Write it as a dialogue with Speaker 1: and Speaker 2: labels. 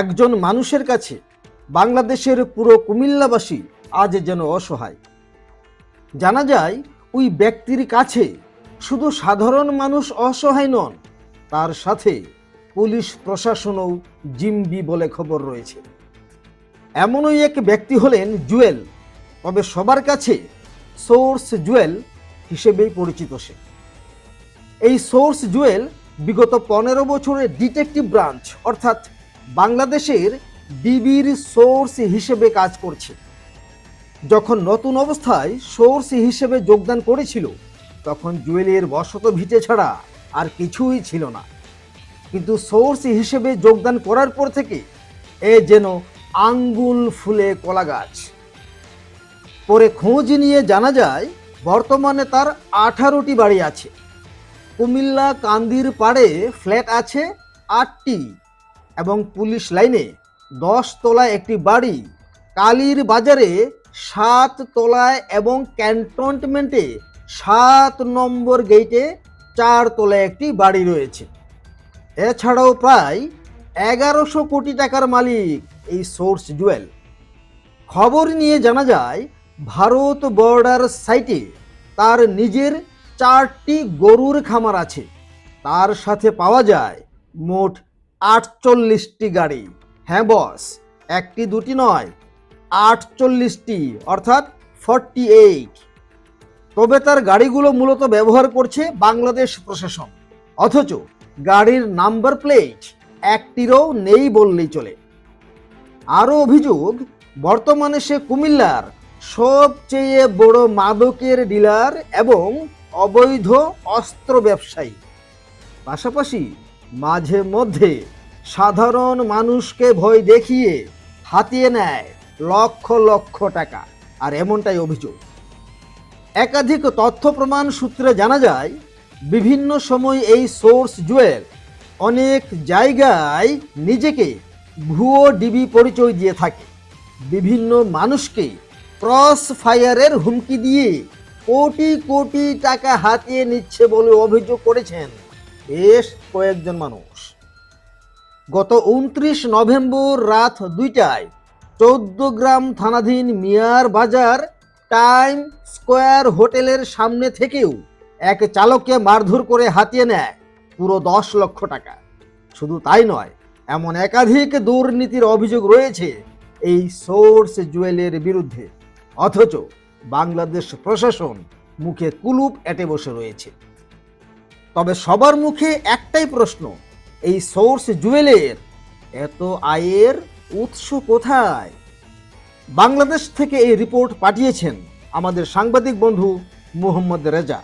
Speaker 1: একজন মানুষের কাছে বাংলাদেশের পুরো কুমিল্লাবাসী আজ যেন অসহায়। জানা যায়, ওই ব্যক্তির কাছে শুধু সাধারণ মানুষ অসহায় নন, তার সাথে পুলিশ প্রশাসনও জিম্বি বলে খবর রয়েছে। এমনই এক ব্যক্তি হলেন জুয়েল, তবে সবার কাছে সোর্স জুয়েল হিসেবেই পরিচিত সে। এই সোর্স জুয়েল বিগত পনেরো বছরের ডিটেকটিভ ব্রাঞ্চ, অর্থাৎ বাংলাদেশের ডিবির সোর্স হিসেবে কাজ করছে। যখন নতুন অবস্থায় সোর্স হিসেবে যোগদান করেছিল, তখন জুয়েলের বসত ভিটে ছাড়া আর কিছুই ছিল না। কিন্তু সোর্স হিসেবে যোগদান করার পর থেকে এ যেন আঙ্গুল ফুলে কলা গাছ পরে খোঁজ নিয়ে জানা যায়, বর্তমানে তার আঠারোটি বাড়ি আছে। কুমিল্লা কান্দির পাড়ে ফ্ল্যাট আছে আটটি। এবং পুলিশ লাইনে দশ তলায় একটি বাড়ি, কালীর বাজারে সাত তলায় এবং ক্যান্টনমেন্টে সাত নম্বর গেটে চার তলায় একটি বাড়ি রয়েছে। এছাড়াও প্রায় এগারোশো কোটি টাকার মালিক এই সোর্স জুয়েল। খবর নিয়ে জানা যায়, ভারত বর্ডার সাইটে তার নিজের চারটি গরুর খামার আছে। তার সাথে পাওয়া যায় মোট আটচল্লিশটি গাড়ি। হ্যাঁ বস একটি, দুটি নয়, আটচল্লিশটি, অর্থাৎ ফর্টি এইট তবে তার গাড়িগুলো মূলত ব্যবহার করছে বাংলাদেশ প্রশাসন। অথচ গাড়ির নাম্বার প্লেট একটিরও নেই বললেই চলে। আরও অভিযোগ, বর্তমানে সে কুমিল্লার সবচেয়ে বড় মাদকের ডিলার এবং অবৈধ অস্ত্র ব্যবসায়ী। পাশাপাশি মাঝে মধ্যে সাধারণ মানুষকে ভয় দেখিয়ে হাতিয়ে নেয় লক্ষ লক্ষ টাকা। আর এমনটাই অভিযোগ। একাধিক তথ্য প্রমাণ সূত্রে জানা যায়, বিভিন্ন সময় এই সোর্স জুয়েল অনেক জায়গায় নিজেকে ভুয়ো ডিবি পরিচয় দিয়ে থাকে। বিভিন্ন মানুষকে ক্রস ফায়ারের হুমকি দিয়ে কোটি কোটি টাকা হাতিয়ে নিচ্ছে বলে অভিযোগ করেছেন। বেশ কয়েকজন মানুষ। গত উনত্রিশ নভেম্বর রাত দুইটায় চৌদ্দ গ্রাম থানাধীন মিয়ার বাজার টাইম স্কোয়ার হোটেলের সামনে থেকেও এক চালককে মারধর করে হাতিয়ে নেয় পুরো দশ লক্ষ টাকা। শুধু তাই নয়, এমন একাধিক দুর্নীতির অভিযোগ রয়েছে এই সোর্স জুয়েলের বিরুদ্ধে। অথচ বাংলাদেশ প্রশাসন মুখে কুলুপ এটে বসে রয়েছে। তবে সবার মুখে একটাই প্রশ্ন, এই সোর্স জুয়েলের এত আয়ের উৎস কোথায়? বাংলাদেশ থেকে এই রিপোর্ট পাঠিয়েছেন আমাদের সাংবাদিক বন্ধু মোহাম্মদ রেজা।